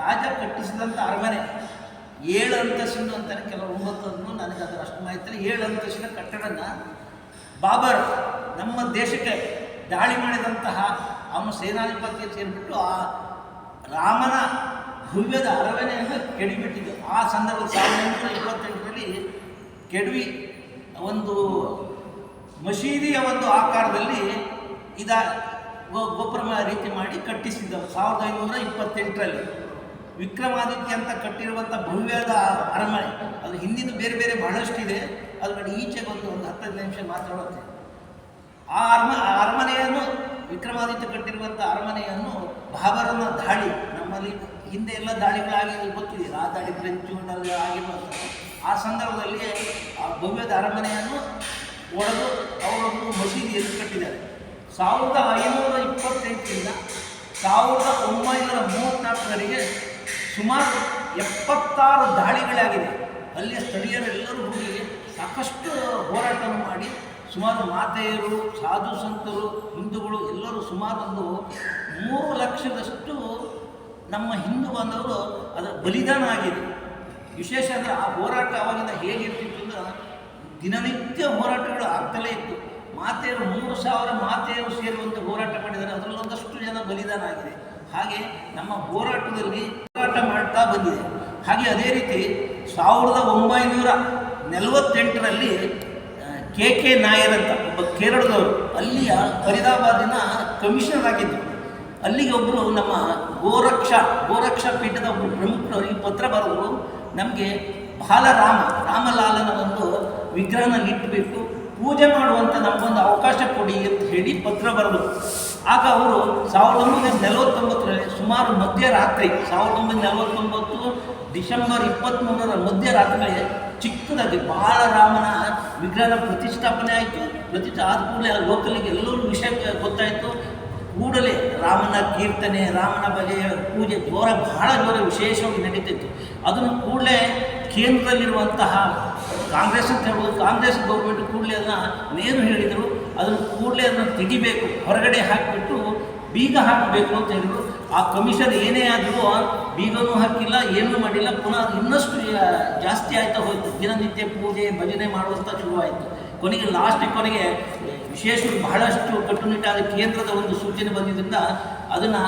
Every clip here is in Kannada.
ರಾಜ ಕಟ್ಟಿಸಿದಂಥ ಅರಮನೆ. ಏಳು ಅಂತಸ್ತಿನ ಅಂತಾರೆ, ಕೆಲವು ಒಂಬತ್ತನ್ನು ನನಗೆ ಅದರ ಅಷ್ಟು ಮಾಹಿತಿ ಏಳು ಅಂತಸ್ತಿನ ಕಟ್ಟಡನ ಬಾಬರ್, ನಮ್ಮ ದೇಶಕ್ಕೆ ದಾಳಿ ಮಾಡಿದಂತಹ ಅವನು ಸೇನಾಧಿಪತಿ ಸೇರಿಬಿಟ್ಟು ಆ ರಾಮನ ಭವ್ಯದ ಅರಮನೆಯನ್ನು ಕೆಡಿಬಿಟ್ಟಿದ್ದು. ಆ ಸಂದರ್ಭದಲ್ಲಿ ಸಾವಿರದ ಒಂಬೈನೂರ ಇಪ್ಪತ್ತೆಂಟರಲ್ಲಿ ಕೆಡವಿ ಒಂದು ಮಸೀದಿಯ ಒಂದು ಆಕಾರದಲ್ಲಿ ಇದ ಗೋಪುರ ರೀತಿ ಮಾಡಿ ಕಟ್ಟಿಸಿದ್ದರು ಸಾವಿರದ ಐನೂರ ಇಪ್ಪತ್ತೆಂಟರಲ್ಲಿ. ವಿಕ್ರಮಾದಿತ್ಯ ಅಂತ ಕಟ್ಟಿರುವಂಥ ಭವ್ಯದ ಅರಮನೆ. ಅದು ಹಿಂದಿನ ಬೇರೆ ಬೇರೆ ಬಹಳಷ್ಟಿದೆ. ಅದ್ರ ಕಡೆ ಈಚೆಗೆ ಒಂದು ಒಂದು ಹತ್ತೈದು ನಿಮಿಷ ಮಾತಾಡುತ್ತೆ ಆ ಅರಮ, ಆ ಅರಮನೆಯನ್ನು ವಿಕ್ರಮಾದಿತ್ಯ ಕಟ್ಟಿರುವಂಥ ಅರಮನೆಯನ್ನು ಬಾಬರನ ದಾಳಿ. ನಮ್ಮಲ್ಲಿ ಹಿಂದೆ ಎಲ್ಲ ದಾಳಿಗಳಾಗಿ ಗೊತ್ತಿದೆ. ಆ ದಾಳಿ ಫ್ರೆಂಚುನಲ್ಲಿ ಆಗಿರುವಂಥ ಆ ಸಂದರ್ಭದಲ್ಲಿ ಆ ಭವ್ಯದ ಅರಮನೆಯನ್ನು ಒಡೆದು ಅವರೊಂದು ಮಸೀದಿಯನ್ನು ಕಟ್ಟಿದ್ದಾರೆ. ಸಾವಿರದ ಐನೂರ ಇಪ್ಪತ್ತೆಂಟರಿಂದ ಸಾವಿರದ ಒಂಬೈನೂರ ಮೂವತ್ತ್ನಾಲ್ಕರವರೆಗೆ ಸುಮಾರು ಎಪ್ಪತ್ತಾರು ದಾಳಿಗಳಾಗಿದೆ. ಅಲ್ಲಿಯ ಸ್ಥಳೀಯರೆಲ್ಲರೂ ಹೋಗಿ ಸಾಕಷ್ಟು ಹೋರಾಟವನ್ನು ಮಾಡಿ, ಸುಮಾರು ಮಾತೆಯರು, ಸಾಧು ಸಂತರು, ಹಿಂದೂಗಳು ಎಲ್ಲರೂ ಸುಮಾರು ಒಂದು ಮೂರು ಲಕ್ಷದಷ್ಟು ನಮ್ಮ ಹಿಂದೂ ಬಾಂಧವರು ಅದರ ಬಲಿದಾನ ಆಗಿದೆ ವಿಶೇಷ ಅಂದರೆ ಆ ಹೋರಾಟ ಅವಾಗಿಂದ ಹೇಗಿರ್ತಿತ್ತು ಅಂದ್ರೆ ದಿನನಿತ್ಯ ಹೋರಾಟಗಳು ಆಗ್ತಲೇ ಇತ್ತು. ಮಾತೆಯರು ಮೂರು ಸಾವಿರ ಮಾತೆಯರು ಸೇರುವಂತೆ ಹೋರಾಟ ಮಾಡಿದ್ದಾರೆ. ಅದರಲ್ಲೊಂದಷ್ಟು ಜನ ಬಲಿದಾನ ಆಗಿದೆ. ಹಾಗೆ ನಮ್ಮ ಹೋರಾಟದಲ್ಲಿ ಹೋರಾಟ ಮಾಡ್ತಾ ಬಂದಿದೆ. ಹಾಗೆ ಅದೇ ರೀತಿ ಸಾವಿರದ ಒಂಬೈನೂರ ನಲವತ್ತೆಂಟರಲ್ಲಿ ಕೆ ಕೆ ನಾಯರ್ ಅಂತ ಒಬ್ಬ ಕೇರಳದವರು ಅಲ್ಲಿಯ ಫರೀದಾಬಾದಿನ ಕಮಿಷನರ್ ಆಗಿದ್ದರು. ಅಲ್ಲಿಗೆ ಒಬ್ಬರು ನಮ್ಮ ಗೋರಕ್ಷ, ಗೋರಕ್ಷಾ ಪೀಠದ ಒಬ್ಬರು ಪ್ರಮುಖರು ಈ ಪತ್ರ ಬರೆದರು. ನಮಗೆ ಬಾಲರಾಮ, ರಾಮಲಾಲನ ಒಂದು ವಿಗ್ರಹನ ಇಟ್ಟುಬಿಟ್ಟು ಪೂಜೆ ನಮಗೊಂದು ಅವಕಾಶ ಕೊಡಿ ಅಂತ ಹೇಳಿ ಪತ್ರ ಬರೆದು, ಆಗ ಅವರು ಸಾವಿರದ ಒಂಬೈನೂರ ನಲವತ್ತೊಂಬತ್ತರಲ್ಲಿ ಸುಮಾರು ಮಧ್ಯರಾತ್ರಿ, ಸಾವಿರದ ಒಂಬೈನೂರ ನಲವತ್ತೊಂಬತ್ತು ಡಿಸೆಂಬರ್ ಇಪ್ಪತ್ತ್ಮೂರರ ಮಧ್ಯರಾತ್ರಿ ಚಿಕ್ಕದಾಗಿ ಬಾಲರಾಮನ ವಿಗ್ರಹ ಪ್ರತಿಷ್ಠಾಪನೆ ಆಯಿತು. ಪ್ರತಿಷ್ಠೆ ಆದ ಕೂಡಲೇ ಆ ಲೋಕಲಿಗೆ ಎಲ್ಲರೂ ವಿಷಯ ಗೊತ್ತಾಯಿತು. ಕೂಡಲೇ ರಾಮನ ಕೀರ್ತನೆ, ರಾಮನ ಬಗೆಯ ಪೂಜೆ, ಜೋರ, ಬಹಳ ಜೋರ ವಿಶೇಷವಾಗಿ ನಡೀತಿತ್ತು. ಅದನ್ನು ಕೂಡಲೇ ಕೇಂದ್ರದಲ್ಲಿರುವಂತಹ ಕಾಂಗ್ರೆಸ್ ಅಂತ ಹೇಳ್ಬೋದು ಕಾಂಗ್ರೆಸ್ ಗೌರ್ಮೆಂಟ್ ಕೂಡಲೇ ಅದನ್ನು ಏನು ಹೇಳಿದರು ಅದನ್ನು ಕೂಡಲೇ ಅದನ್ನು ತೆಗಿಬೇಕು ಹೊರಗಡೆ ಹಾಕಿಬಿಟ್ಟು ಬೀಗ ಹಾಕಬೇಕು ಅಂತ ಹೇಳಿದರು. ಆ ಕಮಿಷನ್ ಏನೇ ಆದರೂ ಬೀಗನೂ ಹಾಕಿಲ್ಲ ಏನೂ ಮಾಡಿಲ್ಲ ಪುನಃ ಇನ್ನಷ್ಟು ಜಾಸ್ತಿ ಆಯ್ತಾ ಹೋಯಿತು. ದಿನನಿತ್ಯ ಪೂಜೆ ಭಜನೆ ಮಾಡುವಂಥ ಶುರುವಾಯಿತು ಕೊನೆಗೆ ಲಾಸ್ಟ್ ಕೊನೆಗೆ ವಿಶೇಷ ಬಹಳಷ್ಟು ಕಟ್ಟುನಿಟ್ಟಾದ ಕೇಂದ್ರದ ಒಂದು ಸೂಚನೆ ಬಂದಿದ್ದರಿಂದ ಅದನ್ನು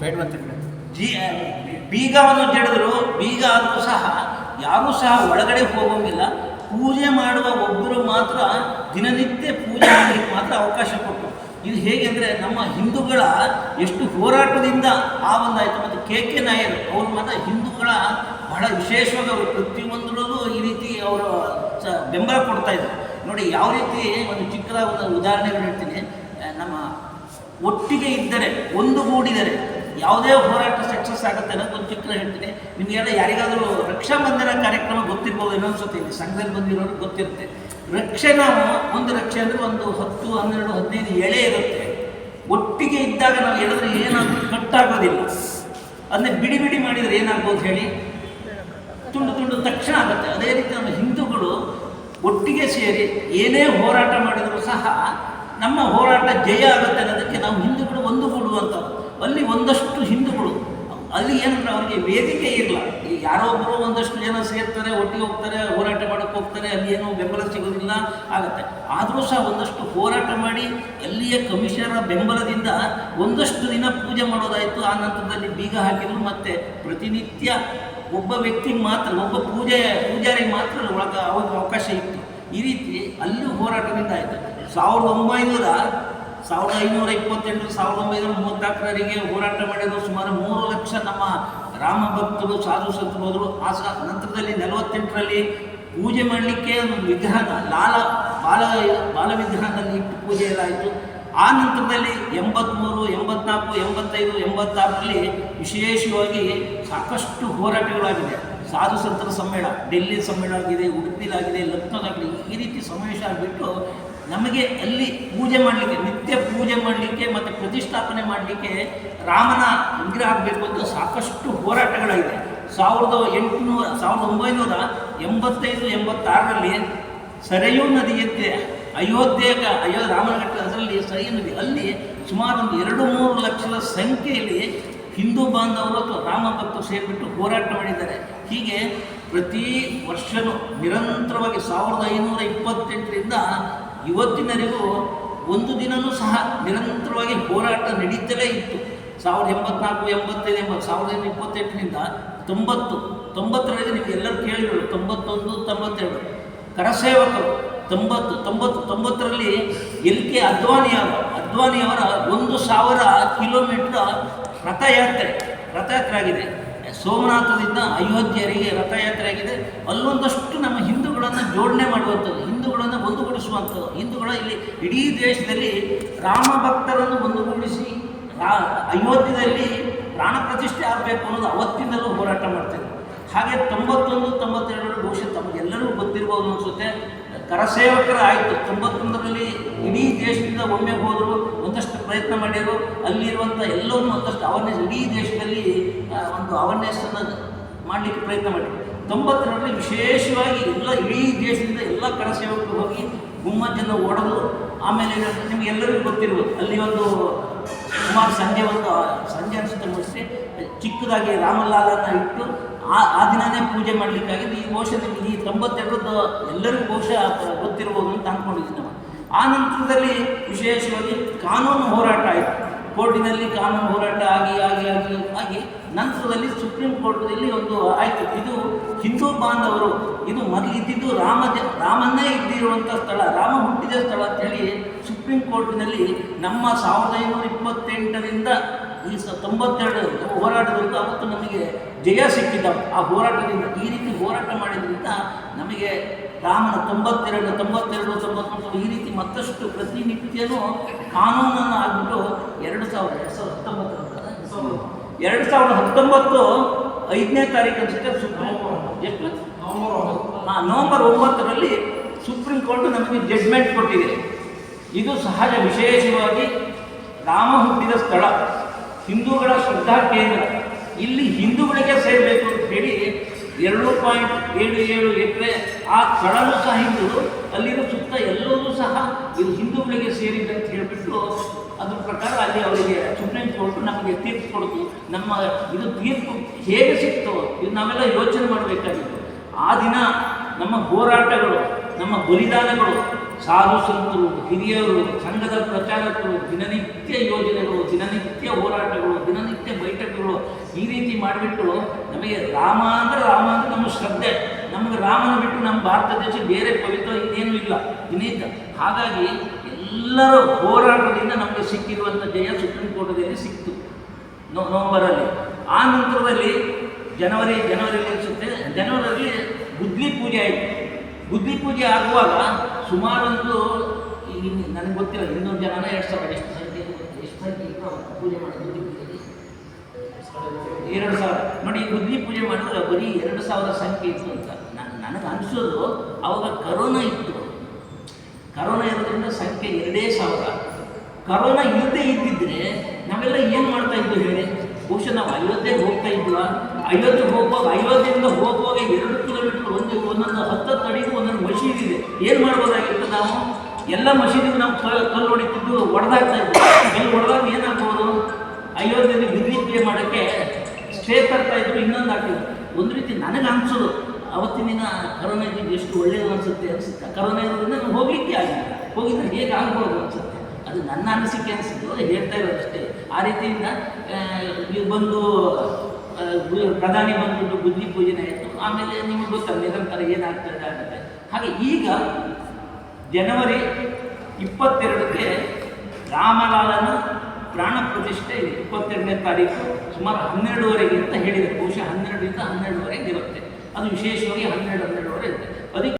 ಬೇಡ ಜಿ ಬೀಗವನ್ನು ಜಡಿದ್ರು ಬೀಗ ಯಾರೂ ಸಹ ಒಳಗಡೆ ಹೋಗೋಂಗಿಲ್ಲ. ಪೂಜೆ ಮಾಡುವ ಒಬ್ಬರು ಮಾತ್ರ ದಿನನಿತ್ಯ ಪೂಜೆ ಮಾಡಲಿಕ್ಕೆ ಮಾತ್ರ ಅವಕಾಶ ಕೊಟ್ಟರು ಇದು ಹೇಗೆ ಅಂದರೆ ನಮ್ಮ ಹಿಂದೂಗಳ ಎಷ್ಟು ಹೋರಾಟದಿಂದ ಆ ಒಂದಾಯಿತು. ಮತ್ತು ಕೆ ಕೆ ನಾಯರು ಅವರು ಮಾತ್ರ ಹಿಂದೂಗಳ ಬಹಳ ವಿಶೇಷವಾಗಿ ಅವರು ಪ್ರತಿಯೊಂದರಲ್ಲೂ ಈ ರೀತಿ ಅವರು ಸ ಬೆಂಬಲ ಕೊಡ್ತಾ ಇದ್ದರು ನೋಡಿ, ಯಾವ ರೀತಿ ಒಂದು ಚಿಕ್ಕದಾದ ಉದಾಹರಣೆಗಳು ಹೇಳ್ತೀನಿ. ನಮ್ಮ ಒಟ್ಟಿಗೆ ಇದ್ದರೆ, ಒಂದು ಗೂಡಿದರೆ ಯಾವುದೇ ಹೋರಾಟ ಸಕ್ಸಸ್ ಆಗುತ್ತೆ ಅನ್ನೋದು ಒಂದು ಚಿತ್ರ ಹೇಳ್ತೀನಿ. ನಿಮಗೆಲ್ಲ ಯಾರಿಗಾದರೂ ರಕ್ಷಾ ಬಂಧನ ಕಾರ್ಯಕ್ರಮ ಗೊತ್ತಿರ್ಬೋದು ಏನೋ ಸತಿ ಇಲ್ಲಿ ಸಂಘದಲ್ಲಿ ಬಂದಿರೋರು ಗೊತ್ತಿರುತ್ತೆ. ರಕ್ಷೆ ನಾವು, ಒಂದು ರಕ್ಷೆ ಅಂದರೆ ಒಂದು ಹತ್ತು, ಹನ್ನೆರಡು, ಹದಿನೈದು ಎಳೆ ಇರುತ್ತೆ. ಒಟ್ಟಿಗೆ ಇದ್ದಾಗ ನಾವು ಹೇಳಿದ್ರೆ ಏನಾದರೂ ಕಟ್ಟಾಗೋದಿಲ್ಲ. ಅದನ್ನೇ ಬಿಡಿ ಬಿಡಿ ಮಾಡಿದರೆ ಏನಾಗ್ಬೋದು ಹೇಳಿ? ತುಂಡು ತುಂಡು ತಕ್ಷಣ ಆಗುತ್ತೆ. ಅದೇ ರೀತಿ ನಮ್ಮ ಹಿಂದೂಗಳು ಒಟ್ಟಿಗೆ ಸೇರಿ ಏನೇ ಹೋರಾಟ ಮಾಡಿದರೂ ಸಹ ನಮ್ಮ ಹೋರಾಟ ಜಯ ಆಗುತ್ತೆ ಅನ್ನೋದಕ್ಕೆ ನಾವು ಹಿಂದೂಗಳು ಒಂದು ಅಂತ ಅಲ್ಲಿ ಒಂದಷ್ಟು ಹಿಂದೂಗಳು, ಅಲ್ಲಿ ಏನಂದ್ರೆ ಅವರಿಗೆ ವೇದಿಕೆ ಇರಲ್ಲ ಈ ಯಾರೋ ಒಬ್ಬರು ಒಂದಷ್ಟು ಜನ ಸೇರ್ತಾರೆ, ಒಟ್ಟಿಗೆ ಹೋಗ್ತಾರೆ, ಹೋರಾಟ ಮಾಡೋಕ್ಕೆ ಹೋಗ್ತಾರೆ, ಅಲ್ಲಿ ಏನೂ ಬೆಂಬಲ ಸಿಗೋದಿಲ್ಲ, ಆಗುತ್ತೆ. ಆದರೂ ಸಹ ಒಂದಷ್ಟು ಹೋರಾಟ ಮಾಡಿ, ಅಲ್ಲಿಯ ಕಮಿಷನರ ಬೆಂಬಲದಿಂದ ಒಂದಷ್ಟು ದಿನ ಪೂಜೆ ಮಾಡೋದಾಯಿತು. ಆ ನಂತರದಲ್ಲಿ ಬೀಗ ಹಾಕಿದ್ರು ಮತ್ತೆ ಪ್ರತಿನಿತ್ಯ ಒಬ್ಬ ವ್ಯಕ್ತಿಗೆ ಮಾತ್ರ, ಒಬ್ಬ ಪೂಜೆ ಪೂಜಾರಿಗೆ ಮಾತ್ರ ಒಳಗೆ ಅವಾಗ ಅವಕಾಶ ಇತ್ತು. ಈ ರೀತಿ ಅಲ್ಲೂ ಹೋರಾಟದಿಂದ ಆಯಿತು. ಸಾವಿರದ ಒಂಬೈನೂರ ಸಾವಿರದ ಐನೂರ ಇಪ್ಪತ್ತೆಂಟು, ಸಾವಿರದ ಒಂಬೈನೂರ ಮೂವತ್ನಾಲ್ಕರವರೆಗೆ ಹೋರಾಟ ಮಾಡಿದ್ರು ಸುಮಾರು ಮೂರು ಲಕ್ಷ ನಮ್ಮ ರಾಮ ಭಕ್ತರು, ಸಾಧು ಸಂತರು ಹೋದರು ಆ ಸ ನಂತರದಲ್ಲಿ ನಲವತ್ತೆಂಟರಲ್ಲಿ ಪೂಜೆ ಮಾಡಲಿಕ್ಕೆ ಒಂದು ವಿಗ್ರಹನ ಲಾಲ, ಬಾಲ ಬಾಲ ವಿಗ್ರಹದಲ್ಲಿ ಇಟ್ಟು ಪೂಜೆ ಎಲ್ಲ ಆಯಿತು. ಆ ನಂತರದಲ್ಲಿ ಎಂಬತ್ತ್ಮೂರು ಎಂಬತ್ನಾಲ್ಕು, ಎಂಬತ್ತೈದು, ಎಂಬತ್ತಾರರಲ್ಲಿ ವಿಶೇಷವಾಗಿ ಸಾಕಷ್ಟು ಹೋರಾಟಗಳಾಗಿದೆ. ಸಾಧು ಸಂತರ ಸಮ್ಮೇಳ ಡೆಲ್ಲಿ ಸಮ್ಮೇಳ ಆಗಿದೆ ಉಡುಪಿಲಾಗಿದೆ ಲಕ್ನೋದಾಗಿದೆ ಈ ರೀತಿ ಸಮಾವೇಶ ಆಗಿಬಿಟ್ಟು ನಮಗೆ ಅಲ್ಲಿ ಪೂಜೆ ಮಾಡಲಿಕ್ಕೆ ಮಾಡಲಿಕ್ಕೆ ಮತ್ತು ಪ್ರತಿಷ್ಠಾಪನೆ ಮಾಡಲಿಕ್ಕೆ ರಾಮನ ವಿಗ್ರಹ ಆಗಬೇಕು ಅಂತ ಸಾಕಷ್ಟು ಹೋರಾಟಗಳಾಗಿದೆ ಸಾವಿರದ ಎಂಟುನೂರ ಸಾವಿರದ ಒಂಬೈನೂರ ಎಂಬತ್ತೈದು, ಎಂಬತ್ತಾರರಲ್ಲಿ ಸರೆಯೂ ನದಿಯಂತೆ ಅಯೋಧ್ಯೆಯ ಅಯೋ ರಾಮನಘಟ್ಟ ಅದರಲ್ಲಿ ಸರಯೂ ನದಿ, ಅಲ್ಲಿ ಸುಮಾರು ಒಂದು ಎರಡು ಮೂರು ಲಕ್ಷದ ಸಂಖ್ಯೆಯಲ್ಲಿ ಹಿಂದೂ ಬಾಂಧವರು ಅಥವಾ ರಾಮ ಭಕ್ತರು ಸೇರಿಬಿಟ್ಟು ಹೋರಾಟ ಮಾಡಿದ್ದಾರೆ. ಹೀಗೆ ಪ್ರತಿ ವರ್ಷವೂ ನಿರಂತರವಾಗಿ ಸಾವಿರದ ಐನೂರ ಇಪ್ಪತ್ತೆಂಟರಿಂದ ಇವತ್ತಿನವರೆಗೂ ಒಂದು ದಿನವೂ ಸಹ ನಿರಂತರವಾಗಿ ಹೋರಾಟ ನಡೀತಲೇ ಇತ್ತು. ಸಾವಿರದ ಎಂಬತ್ನಾಲ್ಕು ಎಂಬತ್ತೈದು ಎಂಬತ್ತು ಸಾವಿರದ ಎಂಟು ಇಪ್ಪತ್ತೆಂಟರಿಂದ ತೊಂಬತ್ತು ತೊಂಬತ್ತರಲ್ಲಿ ನೀವು ಎಲ್ಲರೂ ಕೇಳಿದರು, ತೊಂಬತ್ತೊಂದು, ತೊಂಬತ್ತೆರಡು. ಕರಸೇವಕರು, ತೊಂಬತ್ತು ತೊಂಬತ್ತು, ತೊಂಬತ್ತರಲ್ಲಿ ಎಲ್ ಕೆ ಅದ್ವಾನಿಯವರು ಅದ್ವಾನಿಯವರ ಒಂದು ಸಾವಿರ ಕಿಲೋಮೀಟರ್ ರಥಯಾತ್ರೆ ರಥಯಾತ್ರೆ ಆಗಿದೆ. ಸೋಮನಾಥದಿಂದ ಅಯೋಧ್ಯೆಯರಿಗೆ ರಥಯಾತ್ರೆ ಆಗಿದೆ. ಅಲ್ಲೊಂದಷ್ಟು ನಮ್ಮ ಹಿಂದೂಗಳನ್ನು ಜೋಡಣೆ ಮಾಡುವಂಥದ್ದು ಹಿಂದೂಗಳನ್ನು ಒಂದುಗೂಡಿಸುವಂಥದ್ದು. ಹಿಂದೂಗಳ ಇಲ್ಲಿ ಇಡೀ ದೇಶದಲ್ಲಿ ರಾಮ ಭಕ್ತರನ್ನು ಒಂದುಗೂಡಿಸಿ ರಾ, ಅಯೋಧ್ಯೆಯಲ್ಲಿ ಪ್ರಾಣ ಪ್ರತಿಷ್ಠೆ ಆಗಬೇಕು ಅನ್ನೋದು ಅವತ್ತಿನಲ್ಲೂ ಹೋರಾಟ ಮಾಡ್ತಿದ್ರು. ಹಾಗೆ ತೊಂಬತ್ತೊಂದು ತೊಂಬತ್ತೆರಡರ ಬಹುಶಃ ತಮಗೆಲ್ಲರೂ ಗೊತ್ತಿರ್ಬೋದು ಅನಿಸುತ್ತೆ, ಕರಸೇವಕರ ಆಯಿತು. ತೊಂಬತ್ತೊಂದರಲ್ಲಿ ಇಡೀ ದೇಶದಿಂದ ಒಮ್ಮೆ ಹೋದರು, ಒಂದಷ್ಟು ಪ್ರಯತ್ನ ಮಾಡಿದರು ಅಲ್ಲಿರುವಂಥ ಎಲ್ಲವನ್ನು ಒಂದಷ್ಟು ಅವೇರ್ನೆಸ್ ಇಡೀ ದೇಶದಲ್ಲಿ ಒಂದು ಅವೇರ್ನೆಸ್ಸನ್ನು ಮಾಡಲಿಕ್ಕೆ ಪ್ರಯತ್ನ ಮಾಡಿದರು. ತೊಂಬತ್ತರಲ್ಲಿ ವಿಶೇಷವಾಗಿ ಎಲ್ಲ ಇಡೀ ದೇಶದಿಂದ ಎಲ್ಲ ಕರಸೇವಕರು ಹೋಗಿ ಗುಮ್ಮಜ್ಜನ್ನು ಓಡಲು ಆಮೇಲೆ ನಿಮಗೆ ನಿಮ್ಗೆ ಎಲ್ಲರಿಗೂ ಗೊತ್ತಿರ್ಬೋದು. ಅಲ್ಲಿ ಒಂದು ಸುಮಾರು ಸಂಜೆ ಒಂದು, ಸಂಜೆ ಅನಿಸುತ್ತೆ ಮುಗಿಸಿ, ಚಿಕ್ಕದಾಗಿ ರಾಮಲಾಲನ ಇಟ್ಟು ಆ ಆ ದಿನವೇ ಪೂಜೆ ಮಾಡಲಿಕ್ಕಾಗಿದ್ದು ಈ ಬಹುಶಃ ನಿಮಗೆ ಈ ತೊಂಬತ್ತೆರಡದ್ದು ಎಲ್ಲರಿಗೂ ಬಹುಶಃ ಗೊತ್ತಿರ್ಬೋದು ಅಂತ ಅಂದ್ಕೊಂಡಿದ್ದೀನಿ ನಾವು. ಆ ನಂತರದಲ್ಲಿ ವಿಶೇಷವಾಗಿ ಕಾನೂನು ಹೋರಾಟ ಆಯಿತು. ಕೋರ್ಟಿನಲ್ಲಿ ಕಾನೂನು ಹೋರಾಟ ಆಗಿ ಆಗಿ ಆಗಿ ಆಗಿ ನಂತರದಲ್ಲಿ ಸುಪ್ರೀಂ ಕೋರ್ಟ್ನಲ್ಲಿ ಒಂದು ಆಯಿತು. ಇದು ಹಿಂದೂ ಬಾಂಧವರು, ಇದು ಮೊದಲು ಇದ್ದಿದ್ದು ರಾಮ ರಾಮನ್ನೇ ಇದ್ದಿರುವಂಥ ಸ್ಥಳ, ರಾಮ ಹುಟ್ಟಿದ ಸ್ಥಳ ಅಂತೇಳಿ ಸುಪ್ರೀಂ ಕೋರ್ಟಿನಲ್ಲಿ ನಮ್ಮ ಸಾವಿರದ ಐನೂರ ಇಪ್ಪತ್ತೆಂಟರಿಂದ ಈ ಸ ತೊಂಬತ್ತೆರಡು ಹೋರಾಟದಿಂದ ಅವತ್ತು ನಮಗೆ ಜಯ ಸಿಕ್ಕಿದ್ದ ಆ ಹೋರಾಟದಿಂದ, ಈ ರೀತಿ ಹೋರಾಟ ಮಾಡಿದ್ರಿಂದ ನಮಗೆ ರಾಮನ ತೊಂಬತ್ತೆರಡು ತೊಂಬತ್ತೆರಡು ತೊಂಬತ್ಮೂರು ಈ ರೀತಿ ಮತ್ತಷ್ಟು ಪ್ರತಿನಿತ್ಯನೂ ಕಾನೂನನ್ನು ಆಗ್ಬಿಟ್ಟು ಎರಡು ಸಾವಿರದ ಎರಡು ಸಾವಿರದ ಹತ್ತೊಂಬತ್ತು ಎರಡು ಸಾವಿರದ ಹತ್ತೊಂಬತ್ತು ಐದನೇ ತಾರೀಕು ಅನ್ಸುತ್ತೆ ಸುಪ್ರೀಂ ಎಷ್ಟು? ಒಂಬತ್ತರಲ್ಲಿ ಸುಪ್ರೀಂ ಕೋರ್ಟ್ ನಮಗೆ ಜಡ್ಮೆಂಟ್ ಕೊಟ್ಟಿದೆ. ಇದು ಸಹಜ, ವಿಶೇಷವಾಗಿ ರಾಮ ಹುಟ್ಟಿದ ಸ್ಥಳ, ಹಿಂದೂಗಳ ಶ್ರದ್ಧಾ ಕೇಂದ್ರ. ಇಲ್ಲಿ ಹಿಂದೂಗಳಿಗೆ ಸೇರಬೇಕು ಅಂತ ಹೇಳಿ ಎರಡು ಪಾಯಿಂಟ್ ಏಳು ಏಳು ಎಕರೆ ಆ ಸ್ಥಳನೂ ಸಹ ಹಿಂದೂ ಅಲ್ಲಿರೋ ಸುತ್ತ ಎಲ್ಲವೂ ಸಹ ಇದು ಹಿಂದೂಗಳಿಗೆ ಸೇರಿದೆ ಅಂತ ಹೇಳಿಬಿಟ್ಟು ಅದ್ರ ಪ್ರಕಾರ ಅಲ್ಲಿ ಅವರಿಗೆ ಸುಪ್ರೀಂ ಕೋರ್ಟ್ ನಮಗೆ ತೀರ್ಪು ಕೊಡ್ತು. ನಮ್ಮ ಇದು ತೀರ್ಪು ಹೇಗೆ ಸಿಕ್ತು, ಇದು ನಾವೆಲ್ಲ ಯೋಚನೆ ಮಾಡಬೇಕಾಗಿತ್ತು. ಆ ದಿನ ನಮ್ಮ ಹೋರಾಟಗಳು, ನಮ್ಮ ಬಲಿದಾನಗಳು, ಸಾಧು ಸಂತರು, ಹಿರಿಯರು, ಸಂಘದ ಪ್ರಚಾರಕರು, ದಿನನಿತ್ಯ ಯೋಜನೆಗಳು, ದಿನನಿತ್ಯ ಹೋರಾಟಗಳು, ದಿನನಿತ್ಯ ಬೈಠಕಗಳು ಈ ರೀತಿ ಮಾಡಿಬಿಟ್ಟು ನಮಗೆ ರಾಮ ಅಂದರೆ ರಾಮ ಅಂದರೆ ನಮ್ಮ ಶ್ರದ್ಧೆ. ನಮಗೆ ರಾಮನ ಬಿಟ್ಟು ನಮ್ಮ ಭಾರತ ದೇಶ ಬೇರೆ ಪವಿತ್ರ ಇನ್ನೇನು ಇಲ್ಲ. ಇನ್ನಿದ್ದ ಹಾಗಾಗಿ ಎಲ್ಲರ ಹೋರಾಟದಿಂದ ನಮಗೆ ಸಿಕ್ಕಿರುವಂಥ ಜಯ ಸುಪ್ರೀಂ ಕೋರ್ಟದಲ್ಲಿ ಸಿಕ್ತು ನೋ, ನವಂಬರಲ್ಲಿ. ಆ ನಂತರದಲ್ಲಿ ಜನವರಿ, ಜನವರಿಯಲ್ಲಿ ಅನಿಸುತ್ತೆ. ಜನವರಿಯಲ್ಲಿ ಗುದ್ಲಿ ಪೂಜೆ ಆಯಿತು. ಗುದ್ಲಿ ಪೂಜೆ ಆಗುವಾಗ ಸುಮಾರೊಂದು ನನಗೆ ಗೊತ್ತಿಲ್ಲ, ಇನ್ನೊಂದು ಜನನ ಎರಡು ಸಾವಿರ, ಎಷ್ಟು ಸಂಖ್ಯೆ. ಎಷ್ಟು ಸಂಖ್ಯೆ ಪೂಜೆ ಮಾಡೋದು ಎರಡು ಸಾವಿರ. ನೋಡಿ, ಗುದ್ಲಿ ಪೂಜೆ ಮಾಡಿದ್ರೆ ಬರೀ ಎರಡು ಸಾವಿರ ಸಂಖ್ಯೆ ಇತ್ತು ಅಂತ. ನಾನು ನನಗೆ ಅನಿಸೋದು ಅವಾಗ ಕರೋನಾ ಇತ್ತು. ಕರೋನಾ ಇರೋದ್ರಿಂದ ಸಂಖ್ಯೆ ಎರಡೇ ಸಾವಿರ. ಕರೋನಾ ಇಲ್ಲದೆ ಇದ್ದಿದ್ರೆ ನಾವೆಲ್ಲ ಏನು ಮಾಡ್ತಾ ಇದ್ದೀವಿ ಹೇಳಿ? ಬಹುಶಃ ನಾವು ಅಯೋಧ್ಯೆಗೆ ಹೋಗ್ತಾ ಇದ್ವ? ಐವತ್ತಿಗೆ ಹೋಗುವಾಗ ಅಯೋಧ್ಯೆಯಿಂದ ಹೋಗುವಾಗ ಎರಡು ಕಿಲೋಮೀಟರ್ ಒಂದು, ಒಂದೊಂದು ಹತ್ತು ಅಡಿಗೂ ಒಂದೊಂದು ಮಸೀದಿ ಇದೆ. ಏನು ಮಾಡ್ಬೋದಾಗಿತ್ತು ನಾವು? ಎಲ್ಲ ಮಸೀದಿಗೂ ನಾವು ಕಲ್ಲು ಕಲ್ಲು ಹೊಡಿತಿದ್ದು ಹೊಡೆದಾಗ್ತಾ ಇದ್ವಿ. ಕಲ್ಲು ಹೊಡೆದಾಗ ಏನಾಗ್ಬೋದು? ಬಿದ್ರಿ ಪೂಜೆ ಮಾಡೋಕ್ಕೆ ಸ್ಟೇ ತರ್ತಾ ಇದ್ರು, ಇನ್ನೊಂದು ಆಗ್ತಿದ್ರು ಒಂದು ರೀತಿ ನನಗೆ ಅನ್ಸೋದು. ಅವತ್ತಿನ ಕರೋನಾ ಎಷ್ಟು ಒಳ್ಳೆಯದು ಅನಿಸುತ್ತೆ ಅನಿಸುತ್ತೆ. ಕರೋನಾ ಇರೋದ್ರಿಂದ ನಾನು ಹೋಗಲಿಕ್ಕೆ ಆಗಿಲ್ಲ. ಹೋಗಿದ್ರೆ ಹೇಗೆ ಆಗ್ಬೋದು ಅನಿಸುತ್ತೆ. ಅದು ನನ್ನ ಅನಿಸಿಕೆ ಅನಿಸಿದ್ದು ಹೇಳ್ತಾ ಇರೋದಷ್ಟೇ ಆ ರೀತಿಯಿಂದ ನೀವು ಬಂದು ಪ್ರಧಾನಿ ಬಂದ್ಬಿಟ್ಟು ಬುದ್ಧಿ ಪೂಜೆನೇ ಆಯಿತು ಆಮೇಲೆ ನಿಮಗೆ ಗೊತ್ತಲ್ಲ ನಿರಂತರ ಏನಾಗ್ತದೆ ಆಗುತ್ತೆ. ಹಾಗೆ ಈಗ ಜನವರಿ ಇಪ್ಪತ್ತೆರಡಕ್ಕೆ ರಾಮಲಾಲನ ಪ್ರಾಣ ಪ್ರತಿಷ್ಠೆ ಇಪ್ಪತ್ತೆರಡನೇ ತಾರೀಕು ಸುಮಾರು ಹನ್ನೆರಡುವರೆಗೆ ಅಂತ ಹೇಳಿದರು ಬಹುಶಃ ಹನ್ನೆರಡರಿಂದ ಹನ್ನೆರಡುವರೆಗೆ ಇರುತ್ತೆ. ಅದು ವಿಶೇಷವಾಗಿ ಹನ್ನೆರಡು ಹನ್ನೆರಡುವರೆ ಇರುತ್ತೆ